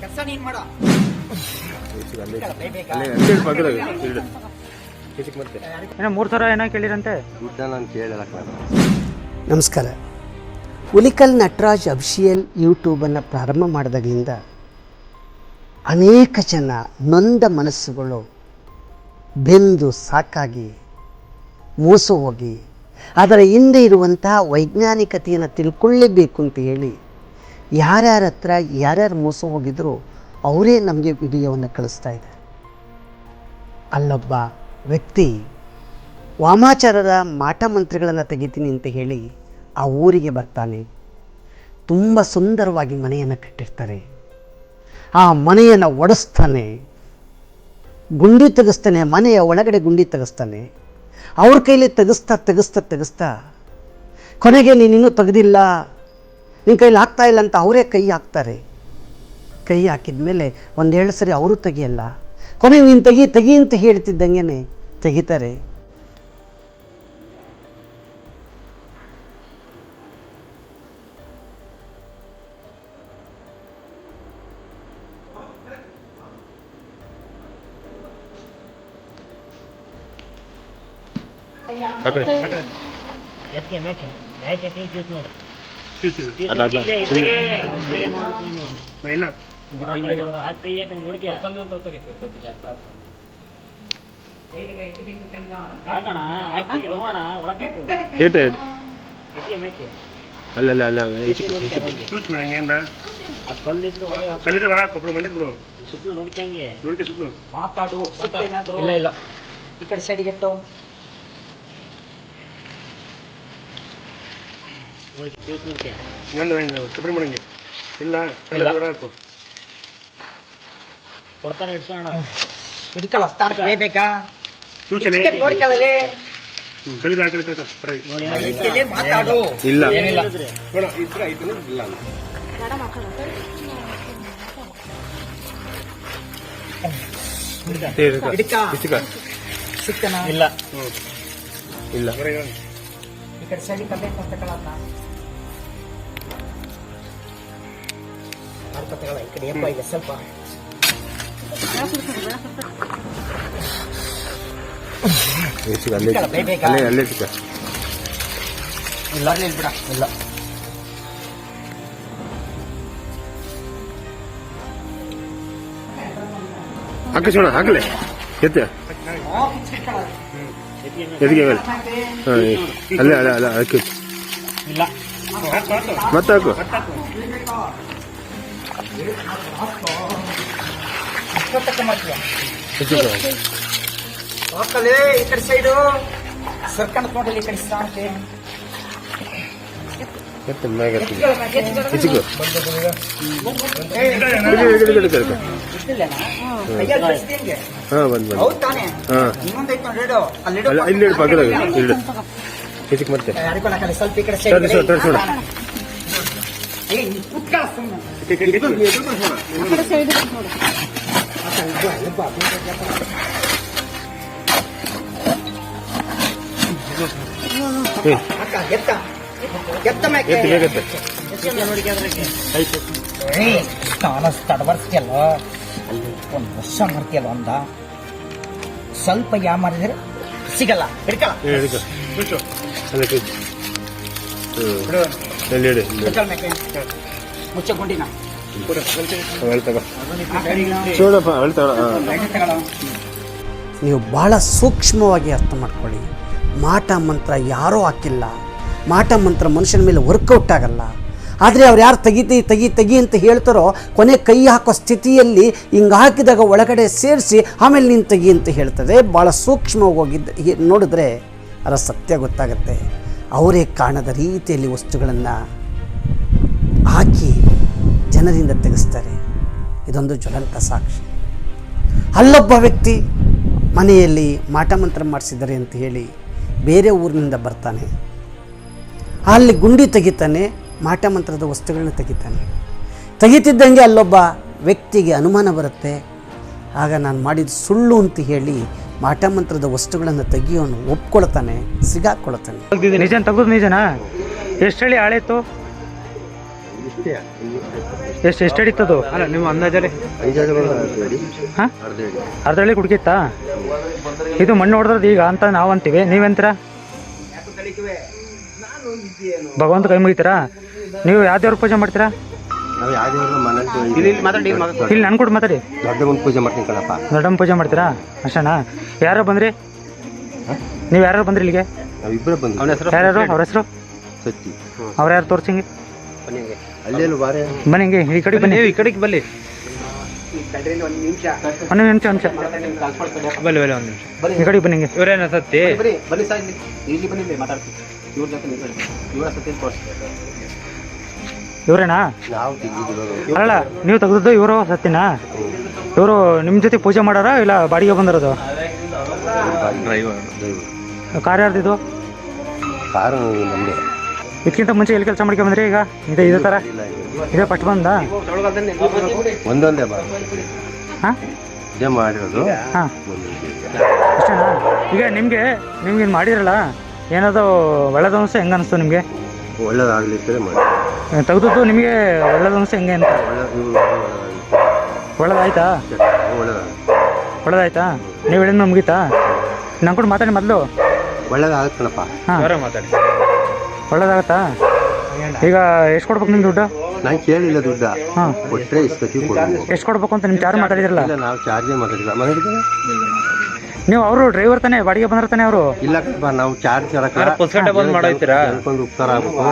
ಕೆಲಸ ನೀನ್ ಮಾಡ. ಏನೋ ಮೂರು ಥರ ಏನೋ ಕೇಳಿರಂತೆ. ನಮಸ್ಕಾರ. ಉಲಿಕಲ್ ನಟರಾಜ್ ಅಫಿಷಿಯಲ್ ಯೂಟ್ಯೂಬನ್ನು ಪ್ರಾರಂಭ ಮಾಡಿದಾಗಲಿಂದ ಅನೇಕ ಜನ ನೊಂದ ಮನಸ್ಸುಗಳು ಬೆಂದು ಸಾಕಾಗಿ ಮೋಸ ಹೋಗಿ ಅದರ ಹಿಂದೆ ಇರುವಂತಹ ವೈಜ್ಞಾನಿಕತೆಯನ್ನು ತಿಳ್ಕೊಳ್ಳೇಬೇಕು ಅಂತ ಹೇಳಿ ಯಾರ್ಯಾರ ಹತ್ರ ಯಾರ್ಯಾರು ಮೋಸ ಹೋಗಿದ್ರು ಅವರೇ ನಮಗೆ ವಿಡಿಯೋವನ್ನು ಕಳಿಸ್ತಾ ಇದೆ. ಅಲ್ಲೊಬ್ಬ ವ್ಯಕ್ತಿ ವಾಮಾಚಾರದ ಮಾಟ ಮಂತ್ರಿಗಳನ್ನು ತೆಗಿತೀನಿ ಅಂತ ಹೇಳಿ ಆ ಊರಿಗೆ ಬರ್ತಾನೆ. ತುಂಬ ಸುಂದರವಾಗಿ ಮನೆಯನ್ನು ಕಟ್ಟಿರ್ತಾರೆ. ಆ ಮನೆಯನ್ನು ಒಡಿಸ್ತಾನೆ. ಗುಂಡಿ ತೆಗೆಸ್ತಾನೆ, ಮನೆಯ ಒಳಗಡೆ ಗುಂಡಿ ತೆಗೆಸ್ತಾನೆ. ಅವ್ರ ಕೈಲಿ ತೆಗೆಸ್ತಾ ತೆಗೆಸ್ತಾ ತೆಗೆಸ್ತಾ, ಕೊನೆಗೆ ನೀನಿನ್ನೂ ತೆಗೆದಿಲ್ಲ. ನಿನ್ನ ಕೈಲಿ ಆಗ್ತಾ ಇಲ್ಲ ಅಂತ ಅವರೇ ಕೈ ಹಾಕ್ತಾರೆ. ಕೈ ಹಾಕಿದ ಮೇಲೆ ಒಂದೇಳು ಸರಿ ಅವರು ತೆಗಿಯಲ್ಲ. ಕೊನೆಗೆ ನೀನು ತೆಗಿ ತೆಗಿ ಅಂತ ಹೇಳ್ತಿದ್ದಂಗೆ ತೆಗಿತಾರೆ. ಏಟ ಅಲ್ಲ ಅಲ್ಲ ಅಲ್ಲ ಮಾತಾಡು ಇಲ್ಲ ಇಲ್ಲ ಈ ಕಡೆ ಸೈಡ್ಗೆ ಎತ್ತು. ಸುಬ್ರಹ್ಮಣ್ಯ ಇಲ್ಲ ಹಿಡ್ಕಲ್ಲ ಸ್ಟಾರ್ಟ್ ಬೇಕಾ ನೋಡ್ಕೊಳ್ಳಲಿ ಮಾತಾಡು? ಇಲ್ಲ. ಈ ಕಡೆ ಸೈಡ್ ಕಲ್ಬೇಕು ಅಂತ ತಗೊಳತ್ತ ಅರ್ಥ ತಗೊಳ ಈ ಕಡೆ ಎಪ್ಪ ಇದೆ ಸ್ವಲ್ಪ. ಅಲ್ಲೇ ಸಿಕ್ಕ. ಇಲ್ಲ ಅಲ್ಲಿ ಬಿಡ ಇಲ್ಲ. ಹಾಕಿಸೋಣ ಹಾಕಲೆ. ಎತ್ತ. ಹಾಂ ಅಲ್ಲೇ ಅಲ್ಲ ಅಲ್ಲ ಹಾಕಿ. ಇಲ್ಲ. ಮತ್ತೆ ಹಾಕು. ಈ ಕಡೆ ಸೈಡು. ಸರ್ಕಂಡ್ ಈ ಕಡೆ ಇಲ್ಲಿ ಹೆಚ್ಚಿಗೆ ಮತ್ತೆ. ಸ್ವಲ್ಪ ಈ ಕಡೆ ಸೈಡ್ ತಡಬರ್ಸ್ತಿಯಲ್ಲ ಅಲ್ಲಿ ಒಂದು ವರ್ಷ ಮಾಡ್ತೀಯಲ್ಲ ಒಂದ ಸ್ವಲ್ಪ ಯಾ ಮಾಡಿದ್ರೆ ಸಿಗಲ್ಲ ಹಿಡ್ಕಲ್ಲ చూడಪ್ಪ. ನೀವು ಭಾಳ ಸೂಕ್ಷ್ಮವಾಗಿ ಅರ್ಥ ಮಾಡ್ಕೊಳ್ಳಿ. ಮಾಟ ಮಂತ್ರ ಯಾರೂ ಹಾಕಿಲ್ಲ. ಮಾಟ ಮಂತ್ರ ಮನುಷ್ಯನ ಮೇಲೆ ವರ್ಕೌಟ್ ಆಗಲ್ಲ. ಆದರೆ ಅವ್ರು ಯಾರು ತೆಗಿತಿ ತೆಗಿ ತೆಗಿ ಅಂತ ಹೇಳ್ತಾರೋ ಕೊನೆ ಕೈ ಹಾಕೋ ಸ್ಥಿತಿಯಲ್ಲಿ ಹಿಂಗೆ ಹಾಕಿದಾಗ ಒಳಗಡೆ ಸೇರಿಸಿ ಆಮೇಲೆ ನೀನು ತೆಗಿ ಅಂತ ಹೇಳ್ತದೆ. ಭಾಳ ಸೂಕ್ಷ್ಮವಾಗಿ ಹೋಗಿದ್ದ ನೋಡಿದ್ರೆ ಅದರ ಸತ್ಯ ಗೊತ್ತಾಗುತ್ತೆ. ಅವರೇ ಕಾಣದ ರೀತಿಯಲ್ಲಿ ವಸ್ತುಗಳನ್ನು ಹಾಕಿ ಜನರಿಂದ ತೆಗೆಸ್ತಾರೆ. ಇದೊಂದು ಜ್ವಲಂತ ಸಾಕ್ಷಿ. ಅಲ್ಲೊಬ್ಬ ವ್ಯಕ್ತಿ ಮನೆಯಲ್ಲಿ ಮಾಟಮಂತ್ರ ಮಾಡಿಸಿದ್ದಾರೆ ಅಂತ ಹೇಳಿ ಬೇರೆ ಊರಿನಿಂದ ಬರ್ತಾನೆ. ಅಲ್ಲಿ ಗುಂಡಿ ತೆಗಿತಾನೆ ಮಾಟಮಂತ್ರದ ವಸ್ತುಗಳನ್ನ ತೆಗಿತಾನೆ. ತೆಗಿತಿದ್ದಂಗೆ ಅಲ್ಲೊಬ್ಬ ವ್ಯಕ್ತಿಗೆ ಅನುಮಾನ ಬರುತ್ತೆ. ಆಗ ನಾನು ಮಾಡಿದ ಸುಳ್ಳು ಅಂತ ಹೇಳಿ ಮಾಟ ಮಂತ್ರದ ವಸ್ತುಗಳನ್ನು ತೆಗಿಯೋನು ಒಪ್ಕೊಳ್ತಾನೆ ಸಿಗಾಕೊಳ್ತಾನೆ. ನಿಜ ತೆಗೆದು ನಿಜನಾ? ಎಷ್ಟು ಹೇಳಿ ಆಳಿತ್ತು ಎಷ್ಟು ಎಷ್ಟು ಹಿಡಿತದು? ಅಲ್ಲ ನಿಮ್ಮ ಅಂದಾಜಲ್ಲಿ? ಹಾಂ? ಅರ್ಧ ಹಳ್ಳಿ ಅರ್ಧಳ್ಳಿ ಕುಡ್ಕಿತ್ತಾ? ಇದು ಮಣ್ಣು ಹೊಡೆದ್ರದ್ದು ಈಗ ಅಂತ ನಾವು ಅಂತೀವಿ ನೀವೆಂತೀರ ಭಗವಂತ ಕೈ ಮುಗಿತೀರಾ? ನೀವು ಯಾವ ದೇವ್ರ ಪೂಜೆ ಮಾಡ್ತೀರಾ? ನಾವು ಯಾವ ದೇವ್ರನ್ನ ಮನೇಲಿ ಇಲ್ಲಿ ನನ್ ಕೂಡ ಮಾತಾಡಿ ದೊಡ್ಡ ಒಂದು ಪೂಜೆ ಮಾಡ್ತೀನಿ ಕಣಪ್ಪ ದೊಡ್ಡಮ್ಮ ಪೂಜೆ ಮಾಡ್ತೀರಾ ಅಷ್ಟೇನಾ ಯಾರು ಬಂದ್ರಿ ನೀವು ಯಾರು ಬಂದ್ರಿ ಇಲ್ಲಿಗೆ ನಾವಿಬ್ಬರೇ ಬಂದ್ವಿ ಅವನ ಹೆಸರು ಯಾರ್ಯಾರು ಅವ್ರ ಹೆಸರು ಸತ್ತಿ ಅವ್ರು ಯಾರು ತೋರ್ಸಂಗೆ ಬಾರೆ ಬನ್ನಿ ಹಿಂಗೆ ಈ ಕಡೆ ಬನ್ನಿ ಈ ಕಡೆಗೆ ಬಲ್ಲಿ ಒಂದು ನಿಮಿಷ ಒಂದು ನಿಮಿಷ ಬಲ್ಲಿ ಬಲ್ಲಿ ಒಂದು ನಿಮಿಷ ಈ ಕಡೆ ಬನ್ನಿ ಹಿಂಗೆ ಇವ್ರೇನ ಸತ್ತಿ ಬನ್ನಿ ಸರ್ ಇಲ್ಲಿ ಇಲ್ಲಿ ಬನ್ನಿ ಮಾತಾಡ್ತೀವಿ ಇವ್ರ ಜೊತೆ ಇವ್ರ ಸತ್ತಿ ತೋರಿಸ್ತಾರೆ ಇವ್ರೇನಾ? ನಾವು ಅಲ್ಲ ನೀವು ತೆಗೆದದ್ದು ಇವರು ಸತ್ಯನ? ಇವರು ನಿಮ್ಮ ಜೊತೆ ಪೂಜೆ ಮಾಡಾರ ಇಲ್ಲ ಬಾಡಿಗೆ ಬಂದಿರೋದು? ಡ್ರೈವರ್. ಕಾರ್ ಯಾರ್ದಿದು ಕಾರು ಇದಕ್ಕಿಂತ ಮುಂಚೆ ಎಲ್ಲಿ ಕೆಲಸ ಮಾಡ್ಕೊಂಬಂದ್ರಿ ಈಗ? ಇದೆ ಇದೇ ಥರ ಇಲ್ಲ ಇದೇ ಫಸ್ಟ್ ಬಂದ? ಒಂದೊಂದೇ ಹಾಂ? ಇದೇ ಮಾಡಿರೋದು. ಹಾಂ. ಒಂದೊಂದೇ ಅಷ್ಟೇನಾ? ಈಗ ನಿಮಗೆ ನಿಮ್ಗೆ ಮಾಡಿರಲ್ಲ? ಏನದು ಒಳ್ಳೇದು ಅನಿಸ್ತು ಹೆಂಗೆ ಅನಿಸ್ತು ನಿಮಗೆ? ಒಳ್ಳೇದಾಗ್ಲಿಕ್ಕೆ ಮಾಡಿ. ತೆಗೆದದ್ದು ನಿಮಗೆ ಒಳ್ಳೇದು ಅನಿಸ್ತು ಹೆಂಗೆ ಅಂತ? ಒಳ್ಳೇದಾಯ್ತಾ? ಒಳ್ಳೇದಾಗ ಒಳ್ಳೇದಾಯ್ತಾ? ನೀವು ಹೇಳಿದ ಮುಗೀತಾ? ನಂಗೆ ಕೂಡ ಮಾತಾಡಿ ಮೊದಲು. ಒಳ್ಳೇದಾಗತ್ತಲ್ಲಪ್ಪ ಕಣಪ್ಪ ಹಾಂ ಮಾತಾಡಿ. ಒಳ್ಳೇದಾಗತ್ತಾ? ಈಗ ಎಷ್ಟು ಕೊಡ್ಬೇಕು ನಿಮ್ಮ ದುಡ್ಡು? ನಾನು ಕೇಳಿಲ್ಲ ದುಡ್ಡ. ಹಾಂ. ಕೊಟ್ಟರೆ ಇಷ್ಟೊತ್ತಿಗೆ ಎಷ್ಟು ಕೊಡ್ಬೇಕು ಅಂತ ನಿಮ್ಗೆ ಚಾರ್ಜ್ ಮಾತಾಡಿದ್ರಲ್ಲ? ಇಲ್ಲ ನಾವು ಚಾರ್ಜೇ ಮಾತಾಡಿಲ್ಲ. ಮಾತಾಡಿದ್ರೆ ನೀವು ಅವರು ಡ್ರೈವರ್ ತಾನೇ ಬಾಡಿಗೆ ಬಂದ್ರ ತಾನೆ ಅವರು? ಇಲ್ಲ ಕಣಪ್ಪ ನಾವು ಚಾರ್ಜ್ ಹೇಳ್ಕೊಂಡು ಉಪಕಾರ ಆಗ್ಬೇಕು.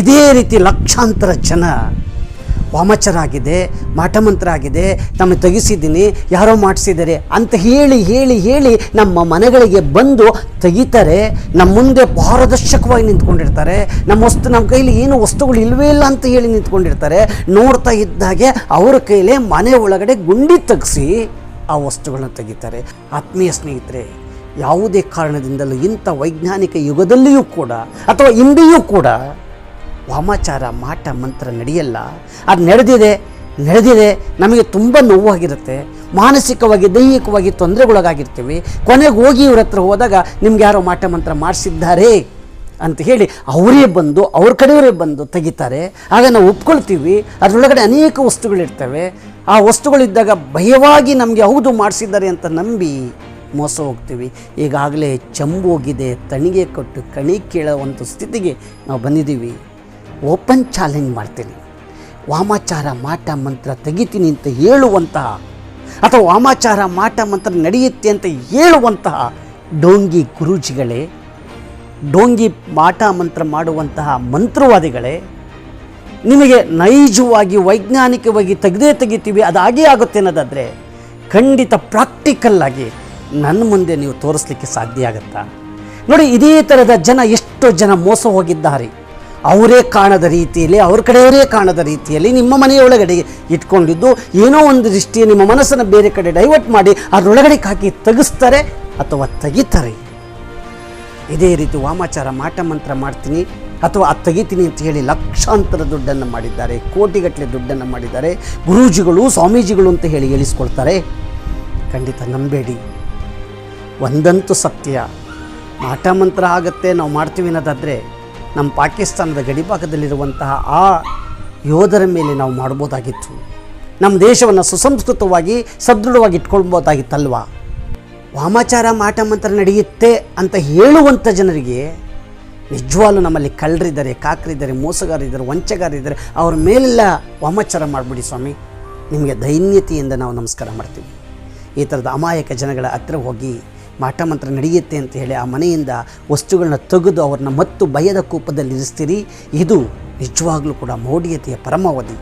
ಇದೇ ರೀತಿ ಲಕ್ಷಾಂತರ ಜನ ವಾಮಚರ ಆಗಿದೆ ಮಾಟಮಂತ್ರ ಆಗಿದೆ ತಮ್ಮ ತೆಗೆಸಿದ್ದೀನಿ ಯಾರೋ ಮಾಡಿಸಿದ್ದಾರೆ ಅಂತ ಹೇಳಿ ಹೇಳಿ ಹೇಳಿ ನಮ್ಮ ಮನೆಗಳಿಗೆ ಬಂದು ತೆಗಿತಾರೆ. ನಮ್ಮ ಮುಂದೆ ಪಾರದರ್ಶಕವಾಗಿ ನಿಂತ್ಕೊಂಡಿರ್ತಾರೆ. ನಮ್ಮ ವಸ್ತು ನಮ್ಮ ಕೈಲಿ ಏನು ವಸ್ತುಗಳು ಇಲ್ವೇ ಇಲ್ಲ ಅಂತ ಹೇಳಿ ನಿಂತ್ಕೊಂಡಿರ್ತಾರೆ. ನೋಡ್ತಾ ಇದ್ದಾಗೆ ಅವ್ರ ಕೈಲೇ ಮನೆ ಒಳಗಡೆ ಗುಂಡಿ ತೆಗೆಸಿ ಆ ವಸ್ತುಗಳನ್ನ ತೆಗಿತಾರೆ. ಆತ್ಮೀಯ ಸ್ನೇಹಿತರೆ, ಯಾವುದೇ ಕಾರಣದಿಂದಲೂ ಇಂಥ ವೈಜ್ಞಾನಿಕ ಯುಗದಲ್ಲಿಯೂ ಕೂಡ ಅಥವಾ ಇಂದಿಯೂ ಕೂಡ ವಾಮಾಚಾರ, ಮಾಟ, ಮಂತ್ರ ನಡೆಯಲ್ಲ. ಅದು ನಡೆದಿದೆ ನಡೆದಿದೆ, ನಮಗೆ ತುಂಬ ನೋವಾಗಿರುತ್ತೆ. ಮಾನಸಿಕವಾಗಿ, ದೈಹಿಕವಾಗಿ ತೊಂದರೆಗೊಳಗಾಗಿರ್ತೀವಿ. ಕೊನೆಗೆ ಹೋಗಿ ಇವ್ರ ಹತ್ರ ಹೋದಾಗ ನಿಮ್ಗೆ ಯಾರೋ ಮಾಟ, ಮಂತ್ರ ಮಾಡಿಸಿದ್ದಾರೆ ಅಂತ ಹೇಳಿ ಅವರೇ ಬಂದು, ಅವ್ರ ಕಡೆಯವರೇ ಬಂದು ತೆಗಿತಾರೆ. ಆಗ ನಾವು ಒಪ್ಕೊಳ್ತೀವಿ. ಅದರೊಳಗಡೆ ಅನೇಕ ವಸ್ತುಗಳಿರ್ತವೆ. ಆ ವಸ್ತುಗಳಿದ್ದಾಗ ಭಯವಾಗಿ ನಮಗೆ ಹೌದು ಮಾಡಿಸಿದ್ದಾರೆ ಅಂತ ನಂಬಿ ಮೋಸ ಹೋಗ್ತೀವಿ. ಈಗಾಗಲೇ ಚಂಬೋಗಿದೆ ತಣಿಗೆ ಕೊಟ್ಟು ಕಣಿ ಕೇಳೋವಂಥ ಸ್ಥಿತಿಗೆ ನಾವು ಬಂದಿದ್ದೀವಿ. ಓಪನ್ ಚಾಲೆಂಜ್ ಮಾಡ್ತೀನಿ. ವಾಮಾಚಾರ ಮಾಟ ಮಂತ್ರ ತೆಗಿತೀನಿ ಅಂತ ಹೇಳುವಂತಹ ಅಥವಾ ವಾಮಾಚಾರ ಮಾಟ ಮಂತ್ರ ನಡೆಯುತ್ತೆ ಅಂತ ಹೇಳುವಂತಹ ಡೋಂಗಿ ಗುರೂಜಿಗಳೇ, ಡೋಂಗಿ ಮಾಟ ಮಂತ್ರ ಮಾಡುವಂತಹ ಮಂತ್ರವಾದಿಗಳೇ ನಿಮಗೆ ನೈಜವಾಗಿ ವೈಜ್ಞಾನಿಕವಾಗಿ ತೆಗೆದೇ ತೆಗಿತೀವಿ, ಅದು ಹಾಗೇ ಆಗುತ್ತೆ ಅನ್ನೋದಾದರೆ ಖಂಡಿತ ಪ್ರಾಕ್ಟಿಕಲ್ಲಾಗಿ ನನ್ನ ಮುಂದೆ ನೀವು ತೋರಿಸ್ಲಿಕ್ಕೆ ಸಾಧ್ಯ ಆಗುತ್ತಾ? ನೋಡಿ, ಇದೇ ಥರದ ಜನ ಎಷ್ಟೋ ಜನ ಮೋಸ ಹೋಗಿದ್ದಾರೆ. ಅವರೇ ಕಾಣದ ರೀತಿಯಲ್ಲಿ, ಅವ್ರ ಕಡೆಯವರೇ ಕಾಣದ ರೀತಿಯಲ್ಲಿ ನಿಮ್ಮ ಮನೆಯೊಳಗಡೆ ಇಟ್ಕೊಂಡಿದ್ದು, ಏನೋ ಒಂದು ದೃಷ್ಟಿ ನಿಮ್ಮ ಮನಸ್ಸನ್ನು ಬೇರೆ ಕಡೆ ಡೈವರ್ಟ್ ಮಾಡಿ ಅದರೊಳಗಡೆ ಹಾಕಿ ತೆಗಿಸ್ತಾರೆ ಅಥವಾ ತೆಗಿತಾರೆ. ಇದೇ ರೀತಿ ವಾಮಾಚಾರ, ಮಾಟ ಮಂತ್ರ ಮಾಡ್ತೀನಿ. ಅಥವಾ ಅದು ತೆಗಿತೀನಿ ಅಂತ ಹೇಳಿ ಲಕ್ಷಾಂತರ ದುಡ್ಡನ್ನು ಮಾಡಿದ್ದಾರೆ ಕೋಟಿಗಟ್ಟಲೆ ದುಡ್ಡನ್ನು ಮಾಡಿದ್ದಾರೆ, ಗುರೂಜಿಗಳು, ಸ್ವಾಮೀಜಿಗಳು ಅಂತ ಹೇಳಿ ಹೇಳಿಸ್ಕೊಳ್ತಾರೆ. ಖಂಡಿತ ನಂಬೇಡಿ. ಒಂದಂತೂ ಸತ್ಯ. ಮಾಟ ಮಂತ್ರ ಆಗತ್ತೆ, ನಾವು ಮಾಡ್ತೀವಿ ಅನ್ನೋದಾದರೆ ನಮ್ಮ ಪಾಕಿಸ್ತಾನದ ಗಡಿಭಾಗದಲ್ಲಿರುವಂತಹ ಆ ಯೋಧರ ಮೇಲೆ ನಾವು ಮಾಡ್ಬೋದಾಗಿತ್ತು. ನಮ್ಮ ದೇಶವನ್ನು ಸುಸಂಸ್ಕೃತವಾಗಿ, ಸದೃಢವಾಗಿ ಇಟ್ಕೊಳ್ಬೋದಾಗಿತ್ತಲ್ವಾ? ವಾಮಾಚಾರ, ಮಾಟ ಮಂತ್ರ ನಡೆಯುತ್ತೆ ಅಂತ ಹೇಳುವಂಥ ಜನರಿಗೆ ನಿಜವಾಗ್ಲೂ ನಮ್ಮಲ್ಲಿ ಕಳ್ಳರಿದ್ದಾರೆ, ಕಾಕರಿದ್ದಾರೆ, ಮೋಸಗಾರರಿದ್ದಾರೆ, ವಂಚಗಾರರಿದ್ದಾರೆ. ಅವ್ರ ಮೇಲೆಲ್ಲ ವಾಮಾಚಾರ ಮಾಡಿಬಿಡಿ ಸ್ವಾಮಿ. ನಿಮಗೆ ದೈನ್ಯತೆಯಿಂದ ನಾವು ನಮಸ್ಕಾರ ಮಾಡ್ತೀವಿ. ಈ ಥರದ ಅಮಾಯಕ ಜನಗಳ ಹತ್ರ ಹೋಗಿ ಮಾಟ ಮಂತ್ರ ನಡೆಯುತ್ತೆ ಅಂತ ಹೇಳಿ ಆ ಮನೆಯಿಂದ ವಸ್ತುಗಳನ್ನ ತೆಗೆದು ಅವ್ರನ್ನ ಮತ್ತು ಭಯದ ಕೂಪದಲ್ಲಿ ಇರಿಸ್ತೀರಿ. ಇದು ನಿಜವಾಗ್ಲೂ ಕೂಡ ಮೌಢ್ಯತೆಯ ಪರಮಾವಧಿ.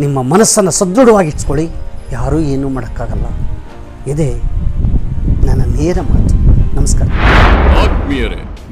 ನಿಮ್ಮ ಮನಸ್ಸನ್ನು ಸದೃಢವಾಗಿಟ್ಕೊಳ್ಳಿ ಯಾರೂ ಏನೂ ಮಾಡೋಕ್ಕಾಗಲ್ಲ. ಇದೇ ನನ್ನ ನೇರ ಮಾತು. ನಮಸ್ಕಾರ. ಆತ್ಮೀಯರೇ